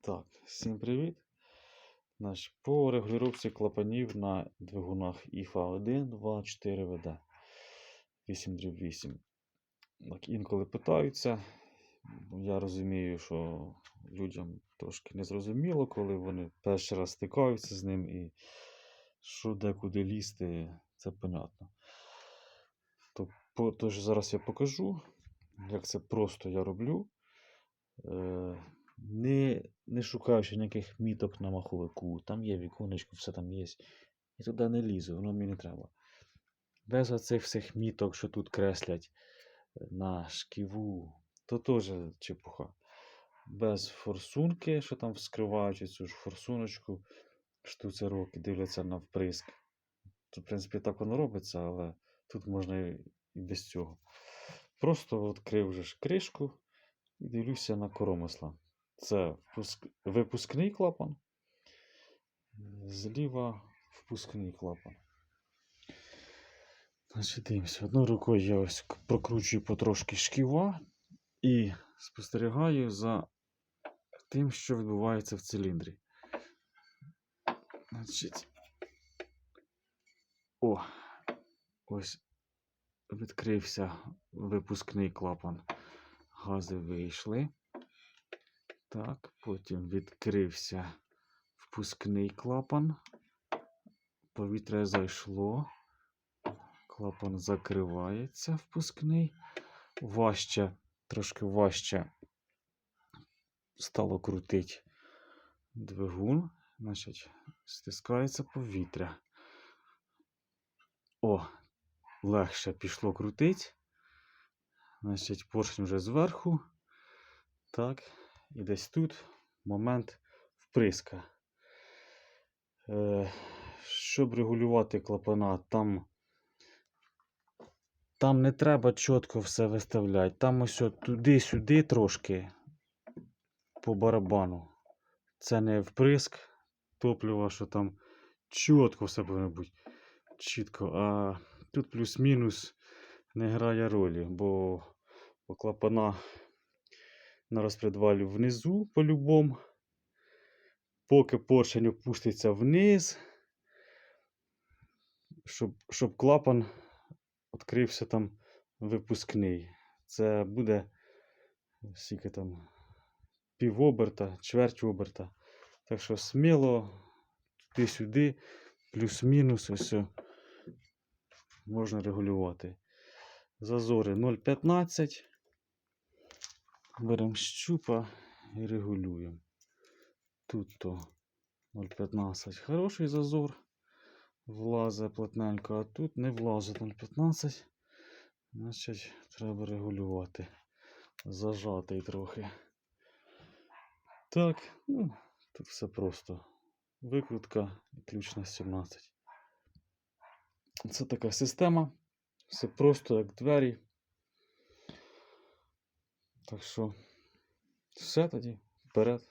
Так, всім привіт. Значить, по регулювання клапанів на двигунах іфа 1, 2, 4 ВД 8 дріб 8. Так, інколи питаються. Я розумію, що людям трошки незрозуміло, коли вони перший раз стикаються з ним і що декуди лізти, це понятно. То, по, тож зараз я покажу, як це просто я роблю. Не, не шукаючи ніяких міток на маховику, там є віконечко, все там є. І туди не лізу, воно мені не треба. Без оцих всіх міток, що тут креслять е, на шківу, то теж чепуха. Без форсунки, що там вскривають цю ж форсуночку, штуцерок і дивляться на вприск. Тут, в принципі, так воно робиться, але тут можна і без цього. Просто відкрив вже ж кришку і дивлюся на коромисла. Це випускний клапан, зліва впускний клапан. Значить, дивимося. Одною рукою я ось прокручую потрошки шківа і спостерігаю за тим, що відбувається в циліндрі. Значить. О, ось відкрився випускний клапан. Гази вийшли. Так, потім відкрився впускний клапан. Повітря зайшло. Клапан закривається впускний. Важче, трошки важче стало крутить двигун. Значить, стискається повітря. О, легше пішло крутить. Значить, поршень вже зверху. Так, і десь тут момент вприска. Е, щоб регулювати клапана, там, там не треба чітко все виставляти. Там ось туди-сюди трошки по барабану. Це не вприск топлива, що там чітко все повинно бути. Чітко. А тут плюс-мінус не грає ролі, бо, бо клапана на розпредвалі внизу по-любому. Поки поршень опуститься вниз, щоб, щоб клапан відкрився там випускний. Це буде скільки там пів оберта, чверть оберта. Так що сміло туди-сюди, плюс-мінус, ось можна регулювати. Зазори 0,15. Беремо щупа і регулюємо. Тут то 0,15 хороший зазор. Влазить плотненько, а тут не влазить 0,15. Значить, треба регулювати. Зажатий трохи. Так, ну, тут все просто. Викрутка і ключ на 17. Це така система. Все просто як двері. Так що, все тоді, вперед.